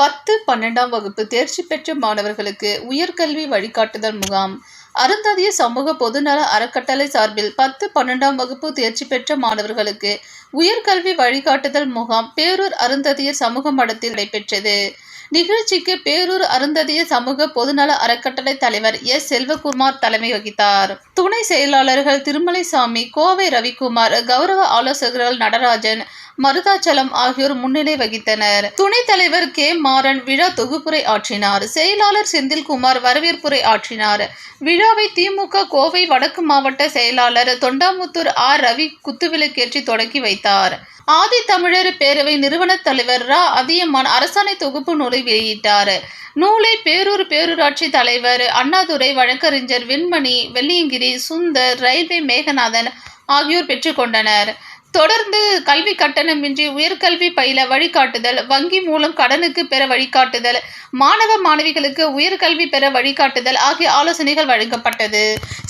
பத்து பன்னெண்டாம் வகுப்பு தேர்ச்சி பெற்ற மாணவர்களுக்கு உயர்கல்வி வழிகாட்டுதல் முகாம். அருந்ததிய சமூக பொதுநல அறக்கட்டளை சார்பில் பத்து பன்னெண்டாம் வகுப்பு தேர்ச்சி பெற்ற மாணவர்களுக்கு உயர்கல்வி வழிகாட்டுதல் முகாம் பேரூர் அருந்ததிய சமூக மடத்தில் நடைபெற்றது. நிகழ்ச்சிக்கு பேரூர் அருந்ததிய சமூக பொதுநல அறக்கட்டளை தலைவர் எஸ். செல்வகுமார் தலைமை வகித்தார். துணை செயலாளர்கள் திருமலைசாமி கோவை ரவிக்குமார் கௌரவ ஆலோசகர்கள் நடராஜன் மருதாச்சலம் ஆகியோர் முன்னிலை வகித்தனர். துணைத் தலைவர் கே. மாறன் விழா தொகுப்புரை ஆற்றினார். செயலாளர் செந்தில்குமார் வரவேற்புரை ஆற்றினார். விழாவை திமுக கோவை வடக்கு மாவட்ட செயலாளர் தொண்டாமுத்தூர் ஆர். ரவி குத்துவிளக்கேற்றி தொடங்கி வைத்தார். ஆதி தமிழர் பேரவை நிறுவன தலைவர் ரா. அதியமான் அரசாணை தொகுப்பு நூலை வெளியிட்டார். நூலை பேரூர் பேரூராட்சி தலைவர் அண்ணாதுரை வழக்கறிஞர் வெண்மணி வெள்ளியங்கிரி சுந்தர் ரயில்வே மேகநாதன் ஆகியோர் பெற்றுக்கொண்டனர் தொடர்ந்து கல்வி கட்டணமின்றி உயர்கல்வி பயில வழிகாட்டுதல் வங்கி மூலம் கடனுக்கு பெற வழிகாட்டுதல் மாணவ மாணவிகளுக்கு உயர்கல்வி பெற வழிகாட்டுதல் ஆகிய ஆலோசனைகள் வழங்கப்பட்டது.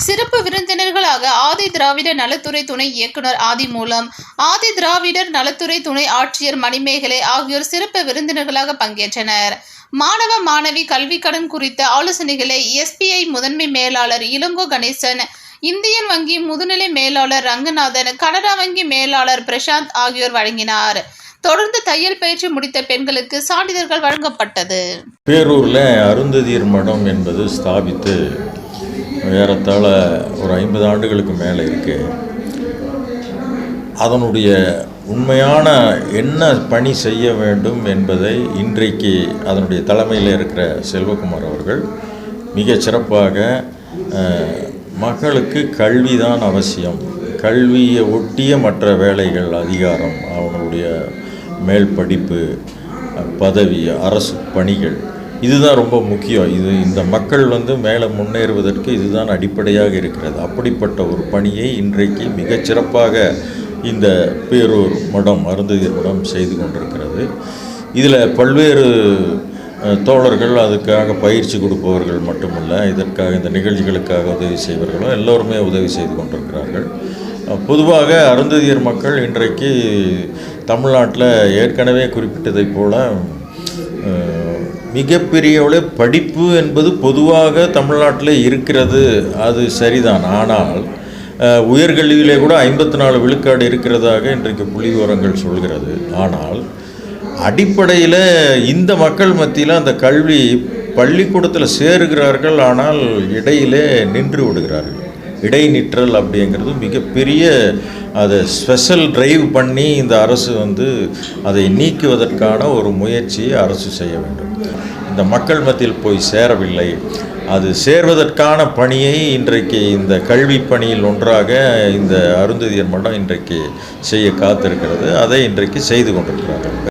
சிறப்பு விருந்தினர்களாக ஆதி திராவிடர் நலத்துறை துணை இயக்குனர் ஆதி மூலம் ஆதி திராவிடர் நலத்துறை துணை ஆட்சியர் மணிமேகலை ஆகியோர் சிறப்பு விருந்தினர்களாக பங்கேற்றனர். மாணவ மாணவி கல்வி கடன் குறித்த ஆலோசனைகளை எஸ்பிஐ முதன்மை மேலாளர் இளங்கோ கணேசன் இந்தியன் வங்கி முதுநிலை மேலாளர் ரங்கநாதன் கனடா வங்கி மேலாளர் பிரசாந்த் ஆகியோர் வழங்கினார். தொடர்ந்து தையல் பயிற்சி முடித்த பெண்களுக்கு சான்றிதழ்கள் வழங்கப்பட்டது. பேரூரில் அருந்ததியர் மடம் என்பது ஸ்தாபித்து ஏறத்தாழ ஒரு ஐம்பது ஆண்டுகளுக்கு மேலே இருக்கு. அதனுடைய உண்மையான என்ன பணி செய்ய வேண்டும் என்பதை இன்றைக்கு அதனுடைய தலைமையில் இருக்கிற செல்வகுமார் அவர்கள் மிக சிறப்பாக மக்களுக்கு கல்வி தான் அவசியம். கல்வியை ஒட்டிய மற்ற வேலைகள் அதிகாரம். அவனுடைய மேல் படிப்பு பதவி அரசு பணிகள். இதுதான் ரொம்ப முக்கியம். இது இந்த மக்கள் வந்து மேலே முன்னேறுவதற்கு இதுதான் அடிப்படையாக இருக்கிறது. அப்படிப்பட்ட ஒரு பணியை இன்றைக்கு மிகச்சிறப்பாக இந்த பேரூர் மடம் அருந்ததியர் மடம் செய்து கொண்டிருக்கிறது. இதில் பல்வேறு தோழர்கள் அதுக்காக பயிற்சி கொடுப்பவர்கள் மட்டுமல்ல இதற்காக இந்த நிகழ்ச்சிகளுக்காக உதவி செய்வர்களும் எல்லோருமே உதவி செய்து கொண்டிருக்கிறார்கள். பொதுவாக அருந்ததியர் மக்கள் இன்றைக்கு தமிழ்நாட்டில் ஏற்கனவே குறிப்பிட்டதைப் போல மிகப்பெரியவளே படிப்பு என்பது பொதுவாக தமிழ்நாட்டில் இருக்கிறது அது சரிதான். ஆனால் உயர்கல்வியிலே கூட ஐம்பத்தி நாலு விழுக்காடு இருக்கிறதாக இன்றைக்கு புள்ளி விவரங்கள் சொல்கிறது. ஆனால் அடிப்படையில் இந்த மக்கள் மத்தியில் அந்த கல்வி பள்ளிக்கூடத்தில் சேருகிறார்கள் ஆனால் இடையிலே நின்று விடுகிறார்கள். இடைநிற்றல் அப்படிங்கிறது மிகப்பெரிய அதை ஸ்பெஷல் டிரைவ் பண்ணி இந்த அரசு வந்து அதை நீக்குவதற்கான ஒரு முயற்சியை அரசு செய்ய வேண்டும். இந்த மக்கள் மத்தியில் போய் சேரவில்லை. அது சேர்வதற்கான பணியை இன்றைக்கு இந்த கல்வி பணியில் ஒன்றாக இந்த அருந்ததியர் மடம் இன்றைக்கு செய்ய காத்திருக்கிறது. அதை இன்றைக்கு செய்து கொண்டிருக்கிறார்கள்.